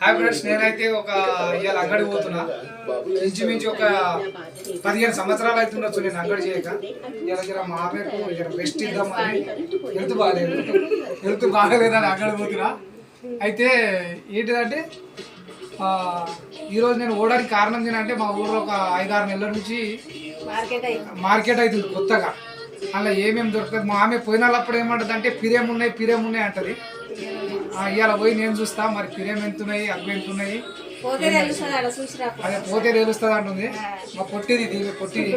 Hi friends నేనైతే ఒక ఇవాళ అంగడి పోతున్నా. ఇంచుమించు ఒక పదిహేను సంవత్సరాలు అవుతుండొచ్చు నేను అంగడి చేయక. ఇలా మా ఆమెకు రెస్ట్ ఇద్దామని హెల్త్ బాగాలేదు. హెల్త్ బాగాలేదని అంగడి పోతున్నా. అయితే ఏంటిదంటే ఆ, ఈరోజు నేను ఓడడానికి కారణం ఏంటంటే మా ఊర్లో ఒక ఐదారు నెలల నుంచి మార్కెట్ అవుతుంది కొత్తగా. అలా ఏమేమి దొరకదు మా ఆమె పోయినప్పుడు ఏమంటది అంటే పిరేం ఉన్నాయి పిరేం ఉన్నాయి అంటది. ఇవాళ పోయి నేను చూస్తా మరి పిరేం ఎంత ఉన్నాయి అవి ఎంత ఉన్నాయి పోతే తెలుస్తుంది అక్కడ చూసి రా అదే పోతే తెలుస్తుంది అంటుంది. మా పొట్టిది దీని పొట్టిది.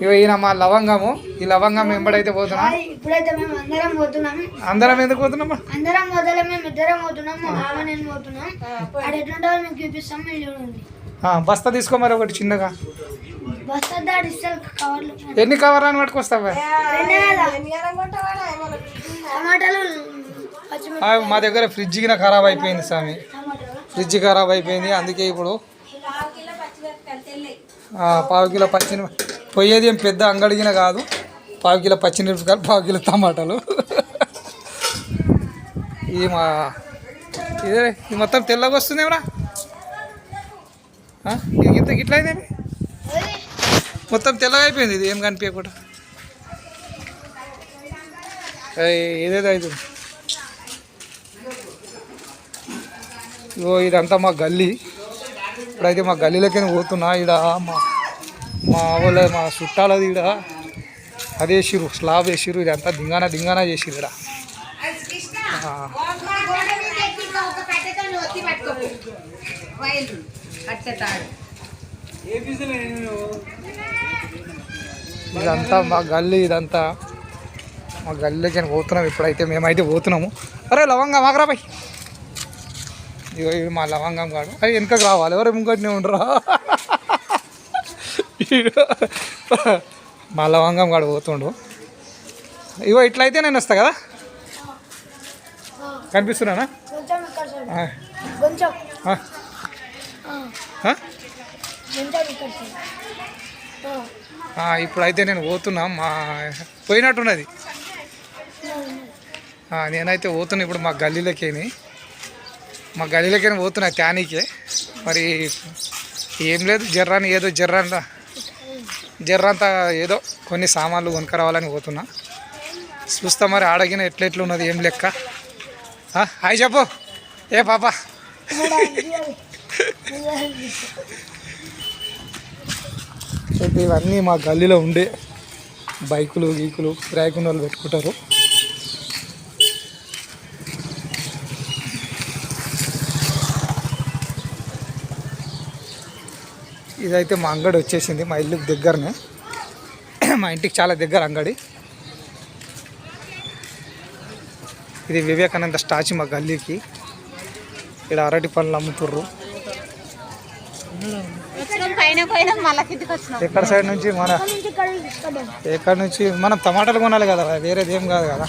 ఇగో ఈయన మా లవంగము. ఈ లవంగం ఎంబడైతే పోతున్నా? ఇప్పుడైతే మేము అందరం పోతున్నాం. అందరం ఎందుకు పోతున్నామా అందరం మొదలు మేము ఇద్దరం పోతున్నాం మా మామ నేను పోతున్నాం. అక్కడ ఎట్లుంటావో మీకు చూపిస్తాం మీరు చూడండి. ఆ, బస్తా తీసుకో మరి ఒకటి చిన్నగా. ఎన్ని కవర్లను పట్టుకొస్తావా కదా మా దగ్గర ఫ్రిడ్జ్ గిన ఖరాబ్ అయిపోయింది స్వామి. ఫ్రిడ్జ్ ఖరాబ్ అయిపోయింది. అందుకే ఇప్పుడు పావు కిలో పచ్చి పోయేది ఏం పెద్ద అంగడిగిన కాదు. పావు కిలో పచ్చిమిరపకాయలు పావు కిలో టమాటాలు. ఇది మా ఇదే ఇది మొత్తం తెల్లగా వస్తుంది ఏమరా ఇది ఇంత గిట్ల అయిందేమి మొత్తం తెల్లగా అయిపోయింది ఇది ఏం కనిపించకుండా. ఏదేదో అవుతుంది ఇగో ఇదంతా మా గల్లీ. ఇప్పుడైతే మా గల్లీలోకి పోతున్నా ఈడ మా మా వాళ్ళ మా చుట్టాలది ఈడ. అది వేసిర్రు స్లాబ్ వేసిర్రు ఇదంతా దింగాన దింగాన చేసిర్రు ఈడ. ఆ, ఇదంతా మా గల్లీ ఇదంతా మా గల్లీలోకి పోతున్నాం. ఇప్పుడైతే మేమైతే పోతున్నాము. అరే లవంగా మాకరా బాయ్ ఇగో ఇవి మా లవంగం కాడు అవి వెనకకు రావాలి. ఎవరు ముంగటినే ఉండరా? మా లవంగం కాడు పోతుండు. ఇగో ఇట్లయితే నేను వస్తా కదా? కనిపిస్తున్నానా? కొంచెం ఇప్పుడైతే నేను పోతున్నా. మా పోయినట్టున్నది. నేనైతే పోతున్నా ఇప్పుడు మా గల్లీలోకేని. మా గల్లీలోకి పోతున్నా ట్యానీకే. మరి ఏం లేదు జర్రాని ఏదో జర్రంత జర్రంతా ఏదో కొన్ని సామాన్లు కొనుక్కరావాలని పోతున్నా. చూస్తా మరి ఆడగిన ఎట్లెట్లు ఉన్నది ఏం లెక్క. హాయ్ చెప్పు. ఏ పాప? అయితే ఇవన్నీ మా గల్లీలో ఉండే బైకులు గీకులు కిరాయికున్న వాళ్ళు పెట్టుకుంటారు. ఇదైతే మా అంగడి వచ్చేసింది మా ఇల్లుకి దగ్గరనే. మా ఇంటికి చాలా దగ్గర అంగడి. ఇది వివేకానంద స్టాచ్యూ మా గల్లీకి. ఇక్కడ అరటి పనులు అమ్ముతుర్రు. ఎక్కడ సైడ్ నుంచి మన ఎక్కడ నుంచి మనం టమాటాలు కొనాలి కదా వేరేది ఏం కాదు కదా.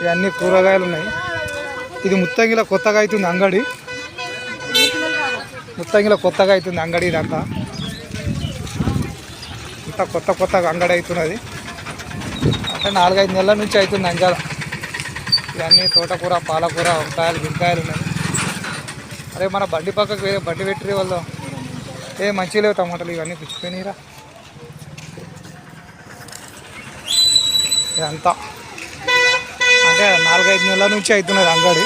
ఇవన్నీ కూరగాయలు ఉన్నాయి. ఇది ముత్తంగిలో కొత్తగా అవుతుంది అంగడి. ముత్తంగిలో కొత్తగా అవుతుంది అంగడి ఇదంతా. ఇంత కొత్త కొత్తగా అంగడి అవుతున్నది. అంటే నాలుగైదు నెలల నుంచి అవుతుంది అంగడ. ఇవన్నీ తోటకూర పాలకూర వంకాయలు గింకాయలు ఉన్నాయి. అరే మన బండి పక్కకు వేరే బండి పెట్టి వాళ్ళు. ఏ మంచిగా లేవు టమాటాలు ఇవన్నీ పిచ్చిపోయినాయిరా. ఇదంతా. అంటే నాలుగైదు నెలల నుంచి అవుతున్నది అంగడి.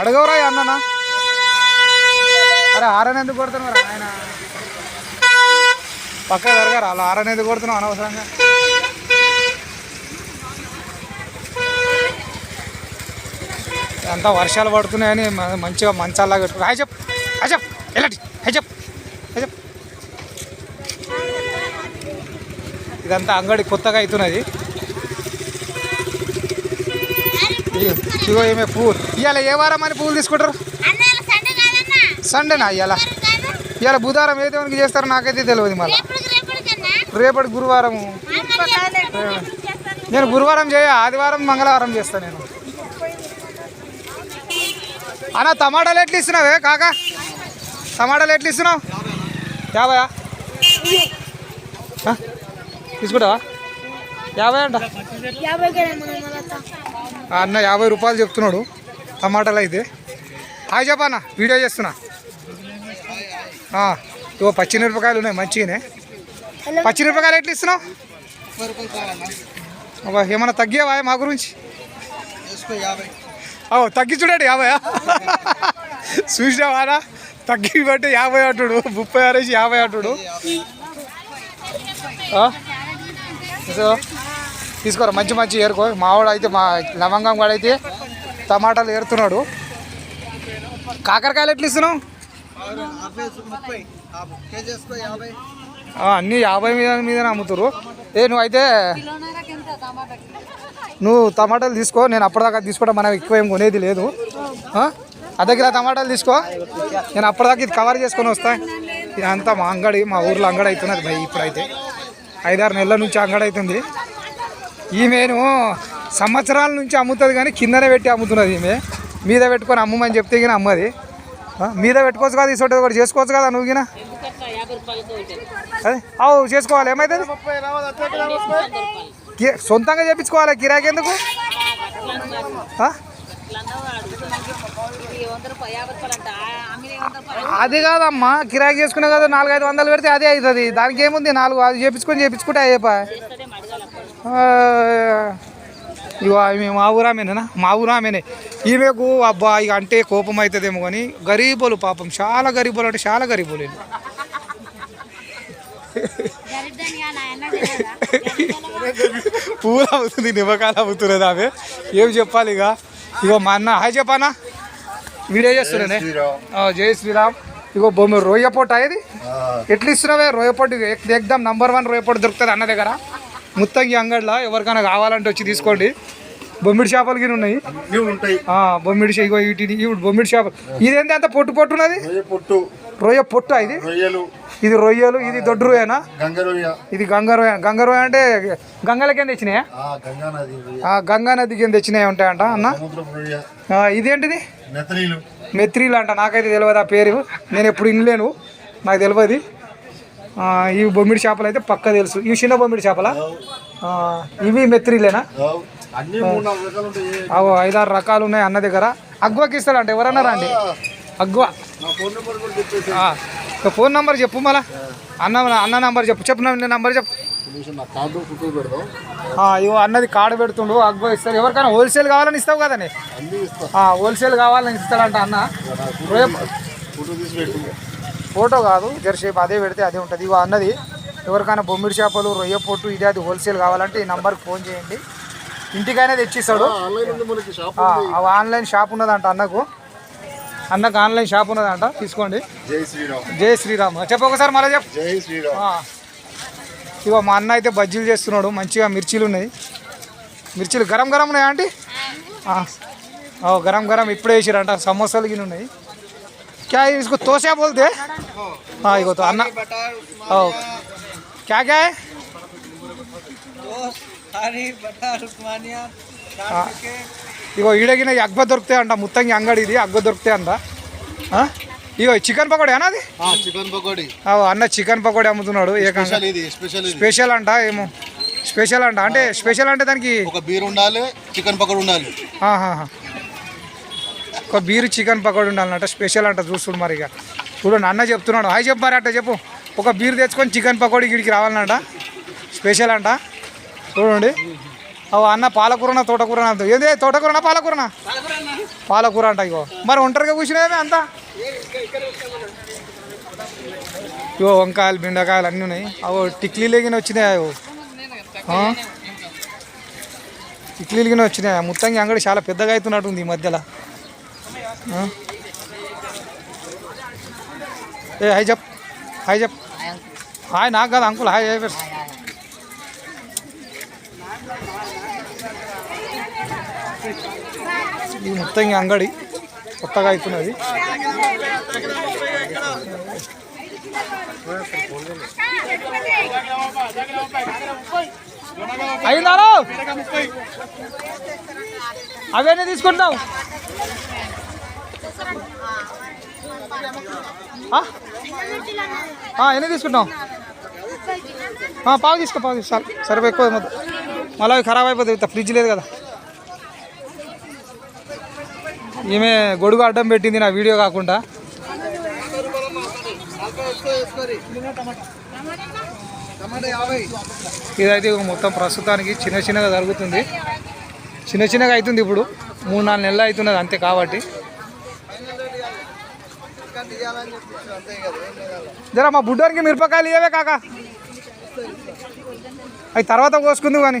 అడగవరా ఈ అన్ననా? అరే ఆరని ఎందుకు కొడుతున్నారా ఆయన పక్క జరగారు అలా ఆరని ఎందుకు కొడుతున్నావు అనవసరంగా? అంతా వర్షాలు పడుతున్నాయని మంచిగా మంచాలాగా పెట్టుకో హైజప్ హైజప్ ఎలాంటి హైజప్ హైజప్ ఇదంతా అంగడి కొత్తగా అవుతున్నది. ఇగో ఏమే పువ్వులు ఇవాళ ఏ వారం అని పువ్వులు తీసుకుంటారు? సండేనా ఇవాళ ఇవాళ బుధవారం ఏ దేవునికి చేస్తారో నాకైతే తెలియదు మళ్ళీ. రేపటి గురువారము. నేను గురువారం చేయ ఆదివారం మంగళవారం చేస్తాను నేను. అన్న టమాటాలు ఎట్లా ఇస్తున్నావే? కాకా టమాటాలు ఎట్లా ఇస్తున్నావు? యాభయా? తీసుకుంటావా? యాభై అంట? అన్న యాభై రూపాయలు చెప్తున్నాడు టమాటాలు అయితే. హాయ్ చెప్పన్న వీడియో చేస్తున్నా. ఇగో పచ్చిమిరపకాయలు ఉన్నాయి మంచిగానే. పచ్చిమిరపకాయలు ఎట్లా ఇస్తున్నావు? అబ్బా, ఏమన్నా తగ్గావా మా గురించి? ఓ తగ్గించుడాడు యాభై చూసినావారా? తగ్గి బట్టి యాభై అంటుడు ముప్పై ఆరేసి యాభై అంటుడు. సో, తీసుకోరా మంచి మంచి ఏరుకో. మావాడు అయితే మా లవంగం కూడా అయితే టమాటాలు ఏరుతున్నాడు. కాకరకాయలు ఎట్లా ఇస్తున్నావు? అన్నీ యాభై మీద మీదనే అమ్ముతురు ఏ నువ్వైతే నువ్వు టమాటాలు తీసుకో నేను అప్పటిదాకా తీసుకోవడం మనం ఎక్కువ ఏం కొనేది లేదు. ఆ? అర్ధ కిలో టమాటాలు తీసుకో. నేను అప్పటిదాకా ఇది కవర్ చేసుకొని వస్తా. ఇదంతా మా అంగడి మా ఊర్లో అంగడి అవుతున్నది భయ్ ఇప్పుడైతే. ఐదారు నెలల నుంచి అంగడి అవుతుంది. ఈమెను సంవత్సరాల నుంచి అమ్ముతుంది కానీ కిందనే పెట్టి అమ్ముతున్నది ఈమె. మీద పెట్టుకొని అమ్మమని చెప్తే కానీ అమ్మది? మీద పెట్టుకోవచ్చు కదా ఈ ఒకటి చేసుకోవచ్చు కదా నువ్వు గిన? అదే అవు చేసుకోవాలి. ఏమవుతుంది కి- సొంతంగా చేపించుకోవాలి? కిరాకి ఎందుకు? అది కాదమ్మా. కిరాకి చేసుకునే కదా నాలుగు ఐదు వందలు పెడితే అదే అవుతుంది. దానికి ఏముంది? నాలుగు అది చేపించుకొని చేపించుకుంటే అయ్యేపా ఇవా ఈమె మా ఊరామేనా మా ఊరామేనే. ఈమెకు అబ్బా ఇక అంటే కోపం అవుతుందేమో కానీ గరీబులు పాపం. చాలా గరీబులు అంటే చాలా గరీబులు పూలు అవుతుంది నిమ్మకాయలు అవుతున్నది ఆమె ఏం చెప్పాలి ఇక? ఇగో మా అన్న హాయ్ చెప్పానా? వీడియో చేస్తున్నానే? జై శ్రీరామ్. ఇగో బొమ్మ రొయ్య పొట్ట ఇది ఎట్లా ఇస్తున్నావే ఎక్- ఎక్దమ్ నంబర్ వన్ రొయ్య పొట్టు దొరుకుతుంది అన్న దగ్గర ముత్తంగి అంగడిలో ఎవరికైనా కావాలంటే వచ్చి తీసుకోండి. బొమ్మిడి చేపలు గిన్నె ఉన్నాయి. బొమ్మిడి ఇవి బొమ్మిడి చేపలు. ఇదేంటి అంత పొట్టు పొట్టు ఉన్నది? రొయ్య పొట్టు. రొయ్య పొట్టు ఇది? రొయ్యలు. ఇది రొయ్యలు ఇది దొడ్డు రొయ్యనా? ఇది గంగ రొయ్య. గంగ రొయ్య అంటే గంగల కింద తెచ్చినాయా? గంగా నది కింద తెచ్చినాయి ఉంటాయంట అన్న? ఇదేంటిది? మెత్రీలు అంట. నాకైతే తెలియదు ఆ పేరు. నేను ఎప్పుడు వినలేను నాకు తెలియదు ఇవి బొమ్మిడి చేపలు అయితే పక్క తెలుసు. ఇవి చిన్న బొమ్మిడి చేపలా? ఇవి మెత్రీలేనా అవు ఐదారు రకాలు ఉన్నాయి అన్న దగ్గర. అగ్వాకి ఇస్తాడంట ఎవరన్నారా అండి అగ్వా ఫోన్ నెంబర్ కూడా చెప్పు మళ్ళా. అన్న అన్న నంబర్ చెప్పు. చెప్పు నా నంబర్ చెప్పు. ఇగో అన్నది కార్డు పెడుతుండు అగ్వా ఇస్తారు ఎవరికైనా హోల్సేల్ కావాలని ఇస్తావు కదండి హోల్సేల్ కావాలని ఇస్తాడంట అన్న. ఫోటో కాదు జరసేపు అదే పెడితే అదే ఉంటుంది. ఇగో అన్నది ఎవరికైనా బొమ్మిడి చేపలు రొయ్య పొట్టు ఇది అది హోల్సేల్ కావాలంటే ఈ నంబర్కి ఫోన్ చేయండి. ఇంటికైనా తెచ్చిస్తాడు ఆన్లైన్ ఉంది మనకి షాప్ ఆ, ఆ ఆన్లైన్ షాప్ ఉన్నదంట అన్నకు అన్నకు ఆన్లైన్ షాప్ ఉన్నదంట తీసుకోండి జై శ్రీరామ్ జై శ్రీరామ్ చెప్పు ఒకసారి మళ్ళీ చెప్పు జై శ్రీరామ్ ఆ. ఇగో మా అన్న అయితే బజ్జీలు చేస్తున్నాడు మంచిగా మిర్చీలు ఉన్నాయి మిర్చీలు గరం గరం ఉన్నాయా ఆంటీ ఆ. ఓ గరం గరం ఇప్పుడే వేసిరంట సమోసాలు గిన్నె ఉన్నాయి क्या है इसको तोशा बोलते हैं हाँ इगो तो अन्ना ओ क्या क्या है ఆ, ఇగో ఈడగిన అగ్గ దొరుకుతాయి అంట ముత్తంగి అంగడి ఇది అగ్గ దొరుకుతాయి అంట? ఇగో చికెన్ పకోడీ అన్న అది? చికెన్ పకోడీ. అన్న చికెన్ పకోడీ అమ్ముతున్నాడు స్పెషల్ ఇది స్పెషల్ ఇది. స్పెషల్ అంట ఏమో. స్పెషల్ అంట అంటే స్పెషల్ అంటే దానికి ఒక బీర్ ఉండాలి చికెన్ పకోడీ ఉండాలి. ఒక బీరు చికెన్ పకోడీ ఉండాలన్నట స్పెషల్ అంట చూస్తుడు మరి ఇక చూడండి అన్న చెప్తున్నాడు. హాయ్ చెప్పు మరి అట్ట చెప్పు. ఒక బీర్ తెచ్చుకొని చికెన్ పకోడీ గిడికి రావాలన్నట స్పెషల్ అంట. చూడండి. అవు అన్న పాలకూరన తోటకూర అంత ఏంది తోటకూరన పాలకూరన? పాలకూర అంట ఇగో. మరి ఒంటరిగా కూర్చునేవి అంతా? ఇగో వంకాయలు బెండకాయలు అన్నీ ఉన్నాయి. అవు టిక్లీ లేగిన వచ్చినాయి అవి టిక్లీలు గిన వచ్చినాయి? మొత్తంగా అంగడి చాలా పెద్దగా అవుతున్నట్టుంది ఈ మధ్యలో. ఏ హై చెప్ హాయ్ చెప్ హాయ్ నాకు కాదు అంకుల్. Hi hi. First. మొత్తం అంగడి కొత్తగా అవుతున్నది అయిందాలో అవన్నీ తీసుకుంటావు ఎన్ని తీసుకుంటాం పావు తీసుకో పావు తీసుకో. సరిపోయి ఎక్కువ మళ్ళీ అవి ఖరాబ్ అయిపోతుంది ఇంత ఫ్రిడ్జ్ లేదు కదా. ఈమె గొడుగు అడ్డం పెట్టింది నా వీడియో కాకుండా. ఇదైతే మొత్తం ప్రస్తుతానికి చిన్న చిన్నగా జరుగుతుంది. చిన్న చిన్నగా అవుతుంది ఇప్పుడు. మూడు నాలుగు నెలలు అవుతున్నది అంతే కాబట్టి. జరా మా బుడ్డానికి మిరపకాయలు ఇవే కాక. అవి తర్వాత కోసుకుంది కానీ